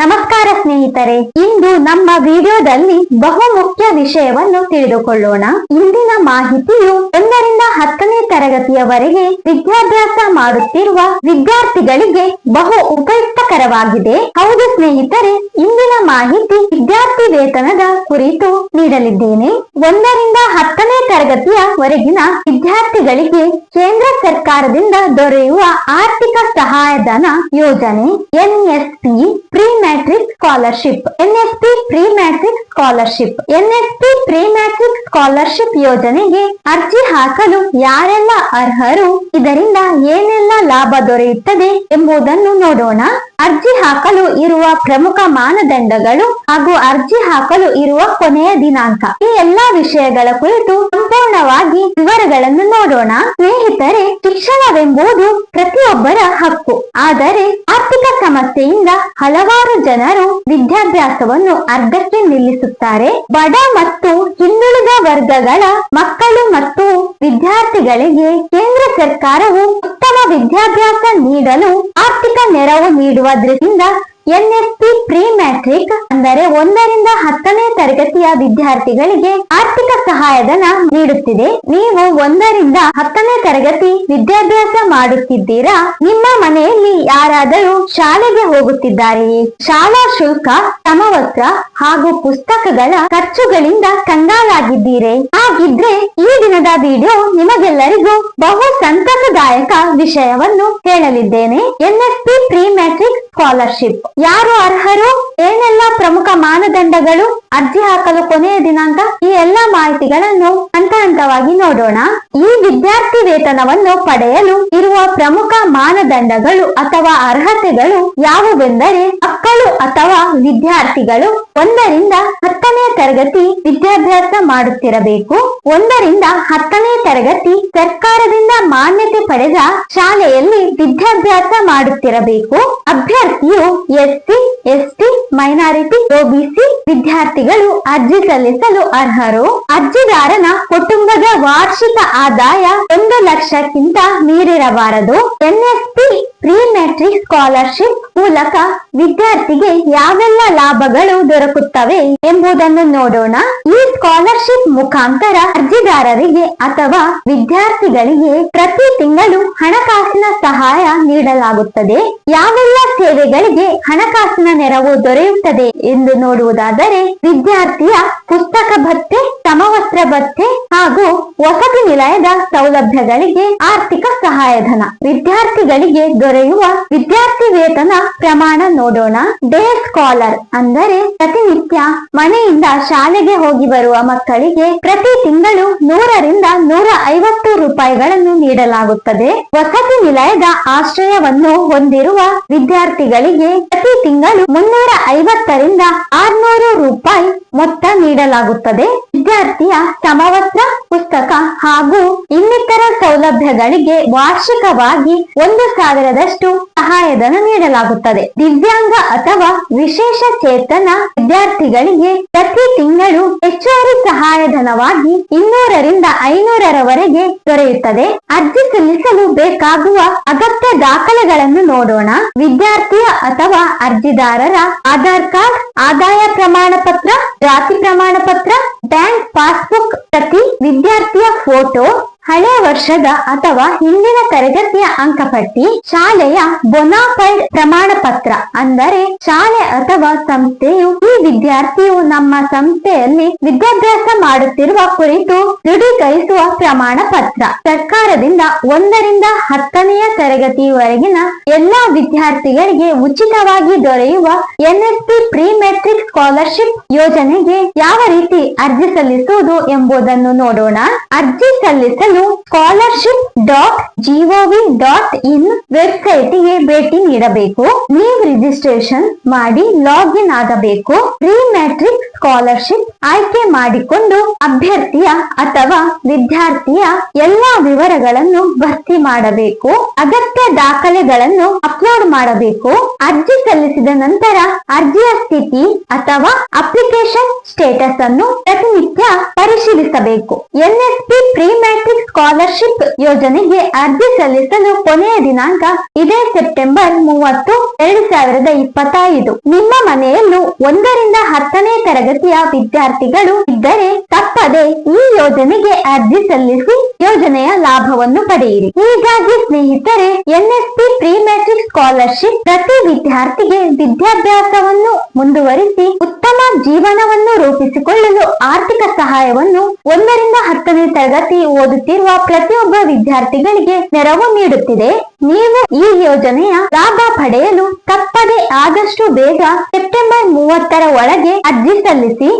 ನಮಸ್ಕಾರ ಸ್ನೇಹಿತರೆ, ಇಂದು ನಮ್ಮ ವಿಡಿಯೋದಲ್ಲಿ ಬಹು ಮುಖ್ಯ ವಿಷಯವನ್ನು ತಿಳಿದುಕೊಳ್ಳೋಣ. ಇಂದಿನ ಮಾಹಿತಿಯು ಒಂದರಿಂದ ಹತ್ತನೇ ತರಗತಿಯವರೆಗೆ ವಿದ್ಯಾಭ್ಯಾಸ ಮಾಡುತ್ತಿರುವ ವಿದ್ಯಾರ್ಥಿಗಳಿಗೆ ಬಹು ಉಪಯುಕ್ತಕರವಾಗಿದೆ. ಹೌದು ಸ್ನೇಹಿತರೆ, ಇಂದಿನ ಮಾಹಿತಿ ವಿದ್ಯಾರ್ಥಿ ವೇತನದ ಕುರಿತು ನೀಡಲಿದ್ದೇನೆ. ಒಂದರಿಂದ ಹತ್ತನೇ ತರಗತಿಯವರೆಗಿನ ವಿದ್ಯಾರ್ಥಿಗಳಿಗೆ ಕೇಂದ್ರ ಸರ್ಕಾರದಿಂದ ದೊರೆಯುವ ಆರ್ಥಿಕ ಸಹಾಯಧನ ಯೋಜನೆ NSP pre matric scholarship. NSP pre matric scholarship. NSP pre matric scholarship ಯೋಜನೆಗೆ ಅರ್ಜಿ ಹಾಕಲು ಯಾರೆಲ್ಲ ಅರ್ಹರು, ಇದರಿಂದ ಏನೆಲ್ಲ ಲಾಭ ದೊರೆಯುತ್ತದೆ ಎಂಬುದನ್ನು ನೋಡೋಣ. ಅರ್ಜಿ ಹಾಕಲು ಇರುವ ಪ್ರಮುಖ ಮಾನದಂಡಗಳು ಹಾಗೂ ಅರ್ಜಿ ಹಾಕಲು ಇರುವ ಕೊನೆಯ ದಿನಾಂಕ. ಈ ಎಲ್ಲಾ ವಿಷಯಗಳ ಕುರಿತು ಸಂಪೂರ್ಣವಾಗಿ ವಿವರಗಳನ್ನು ನೋಡೋಣ. ಸ್ನೇಹಿತರೆ, ಶಿಕ್ಷಣವೆಂಬುದು ಪ್ರತಿಯೊಬ್ಬರ ಹಕ್ಕು. ಆದರೆ, ಆರ್ಥಿಕ ಸಮಸ್ಯೆಯಿಂದ ಹಲವಾರು ಜನರು ವಿದ್ಯಾಭ್ಯಾಸವನ್ನು ಅರ್ಧಕ್ಕೆ ನಿಲ್ಲಿಸುತ್ತಾರೆ. ಬಡ ಮತ್ತು ಹಿಂದುಳಿದ ವರ್ಗಗಳ ಮಕ್ಕಳು ಮತ್ತು ವಿದ್ಯಾರ್ಥಿಗಳಿಗೆ ಕೇಂದ್ರ ಸರ್ಕಾರವು ಉತ್ತಮ ವಿದ್ಯಾಭ್ಯಾಸ ನೀಡಲು ಆರ್ಥಿಕ ನೆರವು ನೀಡುವ ದೃಷ್ಟಿಯಿಂದ ಎನ್ಎಸ್ಪಿ ಪ್ರೀ ಮ್ಯಾಟ್ರಿಕ್ ಅಂದರೆ ಒಂದರಿಂದ ಹತ್ತನೇ ತರಗತಿಯ ವಿದ್ಯಾರ್ಥಿಗಳಿಗೆ ಆರ್ಥಿಕ ಸಹಾಯಧನ ನೀಡುತ್ತಿದೆ. ನೀವು ಒಂದರಿಂದ ಹತ್ತನೇ ತರಗತಿ ವಿದ್ಯಾಭ್ಯಾಸ ಮಾಡುತ್ತಿದ್ದೀರಾ? ನಿಮ್ಮ ಮನೆಯಲ್ಲಿ ಯಾರಾದರೂ ಶಾಲೆಗೆ ಹೋಗುತ್ತಿದ್ದಾರೆಯೇ? ಶಾಲಾ ಶುಲ್ಕ ಸಮವಸ್ತ್ರ ಹಾಗೂ ಪುಸ್ತಕಗಳ ಖರ್ಚುಗಳಿಂದ ಕಂಗಾಲಾಗಿದ್ದೀರೆ? ಹಾಗಿದ್ರೆ ಈ ದಿನದ ವಿಡಿಯೋ ನಿಮಗೆಲ್ಲರಿಗೂ ಬಹು ಸಂತಸದಾಯಕ ವಿಷಯವನ್ನು ಹೇಳಲಿದ್ದೇನೆ. NSP pre matric scholarship. ಯಾರು ಅರ್ಹರು? ಏನೆಲ್ಲ ಪ್ರಮುಖ ಮಾನದಂಡಗಳು? ಅರ್ಜಿ ಹಾಕಲು ಕೊನೆಯ ದಿನಾಂಕ? ಈ ಎಲ್ಲಾ ಮಾಹಿತಿಗಳನ್ನು ಹಂತ ಹಂತವಾಗಿ ನೋಡೋಣ. ಈ ವಿದ್ಯಾರ್ಥಿ ವೇತನವನ್ನು ಪಡೆಯಲು ಇರುವ ಪ್ರಮುಖ ಮಾನದಂಡಗಳು ಅಥವಾ ಅರ್ಹತೆಗಳು ಯಾವುವೆಂದರೆ ಮಕ್ಕಳು ಅಥವಾ ವಿದ್ಯಾರ್ಥಿಗಳು ಒಂದರಿಂದ ಹತ್ತನೇ ತರಗತಿ ವಿದ್ಯಾಭ್ಯಾಸ ಮಾಡುತ್ತಿರಬೇಕು. ಒಂದರಿಂದ ಹತ್ತನೇ ತರಗತಿ ಸರ್ಕಾರದಿಂದ ಮಾನ್ಯತೆ ಪಡೆದ ಶಾಲೆಯಲ್ಲಿ ವಿದ್ಯಾಭ್ಯಾಸ ಮಾಡುತ್ತಿರಬೇಕು. ಅಭ್ಯರ್ಥಿಯು ಎಸ್ಸಿ, ಎಸ್ಟಿ, ಮೈನಾರಿಟಿ, ಒಬಿಸಿ ವಿದ್ಯಾರ್ಥಿಗಳು ಅರ್ಜಿ ಸಲ್ಲಿಸಲು ಅರ್ಹರು. ಅರ್ಜಿದಾರನ ಕುಟುಂಬದ ವಾರ್ಷಿಕ ಆದಾಯ ಒಂದು ಲಕ್ಷಕ್ಕಿಂತ ಮೀರಿರಬಾರದು. ಎನ್ಎಸ್ಪಿ ಪ್ರೀ ಮೆಟ್ರಿಕ್ ಸ್ಕಾಲರ್ಶಿಪ್ ಮೂಲಕ ವಿದ್ಯಾರ್ಥಿಗೆ ಯಾವೆಲ್ಲ ಲಾಭಗಳು ದೊರಕುತ್ತವೆ ಎಂಬುದನ್ನು ನೋಡೋಣ. ಈ ಸ್ಕಾಲರ್ಶಿಪ್ ಮುಖಾಂತರ ಅರ್ಜಿದಾರರಿಗೆ ಅಥವಾ ವಿದ್ಯಾರ್ಥಿಗಳಿಗೆ ಪ್ರತಿ ತಿಂಗಳು ಹಣಕಾಸಿನ ಸಹಾಯ ನೀಡಲಾಗುತ್ತದೆ. ಯಾವೆಲ್ಲ ಸೇವೆಗಳಿಗೆ ಹಣಕಾಸಿನ ನೆರವು ದೊರೆಯುತ್ತದೆ ಎಂದು ನೋಡುವುದಾದರೆ ವಿದ್ಯಾರ್ಥಿಯ ಪುಸ್ತಕ ಭತ್ತೆ, ಸಮವಸ್ತ್ರ ಭತ್ತೆ ಹಾಗೂ ವಸತಿ ನಿಲಯದ ಸೌಲಭ್ಯಗಳಿಗೆ ಆರ್ಥಿಕ ಸಹಾಯಧನ. ವಿದ್ಯಾರ್ಥಿಗಳಿಗೆ ದೊರೆಯುವ ವಿದ್ಯಾರ್ಥಿ ವೇತನ ಪ್ರಮಾಣ ನೋಡೋಣ. ಡೇ ಸ್ಕಾಲರ್ ಅಂದರೆ ಪ್ರತಿನಿತ್ಯ ಮನೆಯಿಂದ ಶಾಲೆಗೆ ಹೋಗಿ ಬರುವ ಮಕ್ಕಳಿಗೆ ಪ್ರತಿ ತಿಂಗಳು ನೂರರಿಂದ ನೂರ ಐವತ್ತು ರೂಪಾಯಿಗಳನ್ನು ನೀಡಲಾಗುತ್ತದೆ. ವಸತಿ ನಿಲಯದ ಆಶ್ರಯವನ್ನು ಹೊಂದಿರುವ ವಿದ್ಯಾರ್ಥಿಗಳಿಗೆ ಪ್ರತಿ ತಿಂಗಳು ಮುನ್ನೂರ ಐವತ್ತರಿಂದ ಆರ್ನೂರು ರೂಪಾಯಿ ಮೊತ್ತ ನೀಡಲಾಗುತ್ತದೆ. ವಿದ್ಯಾರ್ಥಿಯ ಸಮವಸ್ತ್ರ, ಪುಸ್ತಕ ಹಾಗೂ ಇನ್ನಿತರ ಸೌಲಭ್ಯಗಳಿಗೆ ವಾರ್ಷಿಕವಾಗಿ ಒಂದು ಸಾವಿರದಷ್ಟು ಸಹಾಯಧನ ನೀಡಲಾಗುತ್ತದೆ. ದಿವ್ಯಾಂಗ ಅಥವಾ ವಿಶೇಷ ಚೇತನ ವಿದ್ಯಾರ್ಥಿಗಳಿಗೆ ಪ್ರತಿ ತಿಂಗಳು ಹೆಚ್ಚುವರಿ ಸಹಾಯಧನವಾಗಿ ಇನ್ನೂರರಿಂದ ಐನೂರರವರೆಗೆ ದೊರೆಯುತ್ತದೆ. ಅರ್ಜಿ ಸಲ್ಲಿಸಲು ಬೇಕಾಗುವ ಅಗತ್ಯ ದಾಖಲೆಗಳನ್ನು ನೋಡೋಣ. ವಿದ್ಯಾರ್ಥಿಯ ಅಥವಾ ಅರ್ಜಿದಾರರ ಆಧಾರ್ ಕಾರ್ಡ್, ಆದಾಯ ಪ್ರಮಾಣ ಪತ್ರ ಜಾತಿ ಪ್ರಮಾಣ ಪತ್ರ ಬ್ಯಾಂಕ್ ಪಾಸ್ಬುಕ್ ಪ್ರತಿ ವಿದ್ಯಾರ್ಥಿಯ ಫೋಟೋ ವರ್ಷದ ಅಥವಾ ಹಿಂದಿನ ತರಗತಿಯ ಅಂಕಪಟ್ಟಿ ಶಾಲೆಯ ಬೊನಾಫೈಡ್ ಪ್ರಮಾಣ ಪತ್ರ ಅಂದರೆ ಶಾಲೆ ಅಥವಾ ಸಂಸ್ಥೆಯು ಈ ವಿದ್ಯಾರ್ಥಿಯು ನಮ್ಮ ಸಂಸ್ಥೆಯಲ್ಲಿ ವಿದ್ಯಾಭ್ಯಾಸ ಮಾಡುತ್ತಿರುವ ಕುರಿತು ದೃಢೀಕರಿಸುವ ಪ್ರಮಾಣ ಪತ್ರ ಸರ್ಕಾರದಿಂದ ಒಂದರಿಂದ ಹತ್ತನೆಯ ತರಗತಿವರೆಗಿನ ಎಲ್ಲಾ ವಿದ್ಯಾರ್ಥಿಗಳಿಗೆ ಉಚಿತವಾಗಿ ದೊರೆಯುವ ಎನ್ಎಸ್ಪಿ ಪ್ರೀ ಮೆಟ್ರಿಕ್ ಸ್ಕಾಲರ್ಶಿಪ್ ಯೋಜನೆಗೆ ಯಾವ ರೀತಿ ಅರ್ಜಿ ಸಲ್ಲಿಸುವುದು ಎಂಬುದನ್ನು ನೋಡೋಣ. ಅರ್ಜಿ ಸಲ್ಲಿಸಲು scholarship dot G O V dot in ವೆಬ್ಸೈಟ್ಗೆ ಭೇಟಿ ನೀಡಬೇಕು. ನೀವು ರಿಜಿಸ್ಟ್ರೇಷನ್ ಮಾಡಿ ಲಾಗಿನ್ ಆಗಬೇಕು. ಪ್ರೀ ಮ್ಯಾಟ್ರಿಕ್ ಸ್ಕಾಲರ್ಶಿಪ್ ಆಯ್ಕೆ ಮಾಡಿಕೊಂಡು ಅಭ್ಯರ್ಥಿಯ ಅಥವಾ ವಿದ್ಯಾರ್ಥಿಯ ಎಲ್ಲಾ ವಿವರಗಳನ್ನು ಭರ್ತಿ ಮಾಡಬೇಕು, ಅಗತ್ಯ ದಾಖಲೆಗಳನ್ನು ಅಪ್ಲೋಡ್ ಮಾಡಬೇಕು, ಅರ್ಜಿ ಸಲ್ಲಿಸಿದ ನಂತರ ಅರ್ಜಿಯ ಸ್ಥಿತಿ ಅಥವಾ ಅಪ್ಲಿಕೇಶನ್ ಸ್ಟೇಟಸ್ ಅನ್ನು ಪ್ರತಿನಿತ್ಯ ಪರಿಶೀಲಿಸಬೇಕು. ಎನ್ಎಸ್ಪಿ ಪ್ರೀ ಮ್ಯಾಟ್ರಿಕ್ ಸ್ಕಾಲರ್ಶಿಪ್ ಯೋಜನೆಗೆ ಅರ್ಜಿ ಸಲ್ಲಿಸಲು ಕೊನೆಯ ದಿನಾಂಕ ಇದೇ ಸೆಪ್ಟೆಂಬರ್ ಮೂವತ್ತು, ಎರಡು ಸಾವಿರದ ಇಪ್ಪತ್ತೈದು. ನಿಮ್ಮ ಮನೆಯಲ್ಲೂ ಒಂದರಿಂದ ಹತ್ತನೇ ತರಗತಿಯ ವಿದ್ಯಾರ್ಥಿಗಳು ಇದ್ದರೆ ತಪ್ಪದೆ ಈ ಯೋಜನೆಗೆ ಅರ್ಜಿ ಸಲ್ಲಿಸಿ. ಯೋಜನೆಯ ಲಾಭವನ್ನು ಪಡೆಯಿರಿ. ಹೀಗಾಗಿ ಸ್ನೇಹಿತರೆ ಎನ್ಎಸ್ಪಿ ಪ್ರೀ ಮ್ಯಾಟ್ರಿಕ್ ಸ್ಕಾಲರ್ಶಿಪ್ ಪ್ರತಿ ವಿದ್ಯಾರ್ಥಿಗೆ ವಿದ್ಯಾಭ್ಯಾಸವನ್ನು ಮುಂದುವರಿಸಿ ಉತ್ತಮ ಜೀವನವನ್ನು ರೂಪಿಸಿಕೊಳ್ಳಲು ಆರ್ಥಿಕ ಸಹಾಯವನ್ನು ಒಂದರಿಂದ ಹತ್ತನೇ ತರಗತಿ ಓದುತ್ತಿರುವ ಪ್ರತಿಯೊಬ್ಬ ವಿದ್ಯಾರ್ಥಿಗಳಿಗೆ ನೆರವು ನೀಡುತ್ತಿದೆ. ನೀವು ಈ ಯೋಜನೆಯ ಲಾಭ ಪಡೆಯಲು ತಪ್ಪದೆ ಆದಷ್ಟು ಬೇಗ ಸೆಪ್ಟೆಂಬರ್ ಮೂವತ್ತರ ಒಳಗೆ ಅರ್ಜಿ ಸಲ್ಲಿಸಿ.